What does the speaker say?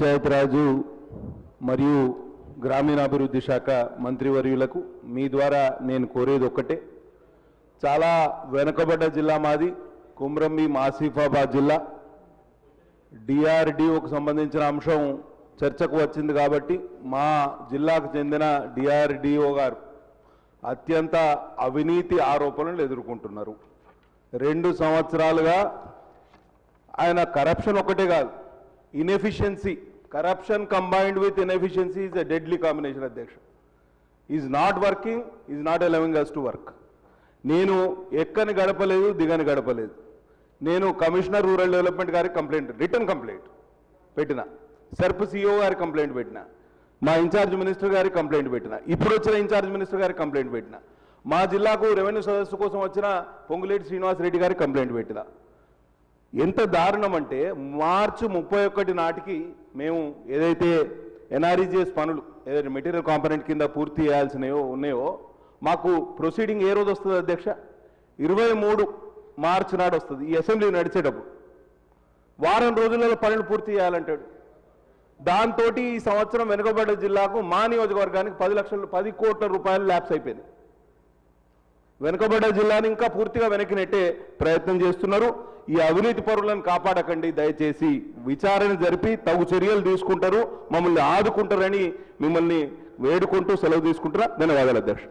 పంచాయతీరాజు మరియు గ్రామీణాభివృద్ధి శాఖ మంత్రివర్యులకు మీ ద్వారా నేను కోరేది ఒక్కటే. చాలా వెనుకబడ్డ జిల్లా మాది కుమ్రంబి ఆసిఫాబాద్ జిల్లా. డిఆర్డిఓకు సంబంధించిన అంశం చర్చకు వచ్చింది కాబట్టి మా జిల్లాకు చెందిన డిఆర్డిఓ గారు అత్యంత అవినీతి ఆరోపణలు ఎదుర్కొంటున్నారు. రెండు సంవత్సరాలుగా ఆయన కరప్షన్ ఒకటే కాదు inefficiency corruption combined with inefficiency is a deadly combination అధ్యక్ష. Is not working is not allowing us to work నేను ఎక్కని గడపలేదు దిగని గడపలేదు. నేను కమిషనర్ రూరల్ డెవలప్మెంట్ గారికి కంప్లైంట్ రిటర్న్ కంప్లైంట్ పెట్టిన. సర్ప్ సిఇఓ గారికి కంప్లైంట్ పెట్టిన. మా ఇన్ఛార్జ్ మినిస్టర్ గారికి కంప్లైంట్ పెట్టిన. ఇప్పుడు వచ్చిన ఇన్ఛార్జ్ మినిస్టర్ గారికి కంప్లైంట్ పెట్టిన. మా జిల్లాకు రెవెన్యూ సదస్సు కోసం వచ్చిన పొంగులేటి శ్రీనివాస్ రెడ్డి గారికి కంప్లైంట్ పెట్టిన. ఎంత దారుణం అంటే మార్చి ముప్పై ఒకటి నాటికి మేము ఏదైతే ఎన్ఆర్ఈజిఎస్ పనులు ఏదైతే మెటీరియల్ కాంపనెంట్ కింద పూర్తి చేయాల్సినవో ఉన్నాయో మాకు ప్రొసీడింగ్ ఏ రోజు వస్తుంది అధ్యక్ష? ఇరవై మూడు మార్చి నాడు వస్తుంది ఈ అసెంబ్లీ నడిచేటప్పుడు. వారం రోజులలో పనులు పూర్తి చేయాలంటాడు. దాంతో ఈ సంవత్సరం వెనుకబడ్డ జిల్లాకు మా నియోజకవర్గానికి పది లక్షలు పది కోట్ల రూపాయలు ల్యాప్స్ అయిపోయింది వెనుకబడ్డ జిల్లాని ఇంకా పూర్తిగా వెనక్కి నెట్టే ప్రయత్నం చేస్తున్నారు. ఈ అవినీతి పరులను కాపాడకండి దయచేసి విచారణ జరిపి తగు చర్యలు తీసుకుంటారు. మమ్మల్ని ఆదుకుంటారని మిమ్మల్ని వేడుకుంటూ సెలవు తీసుకుంటారా ధన్యవాదాలు అధ్యక్ష.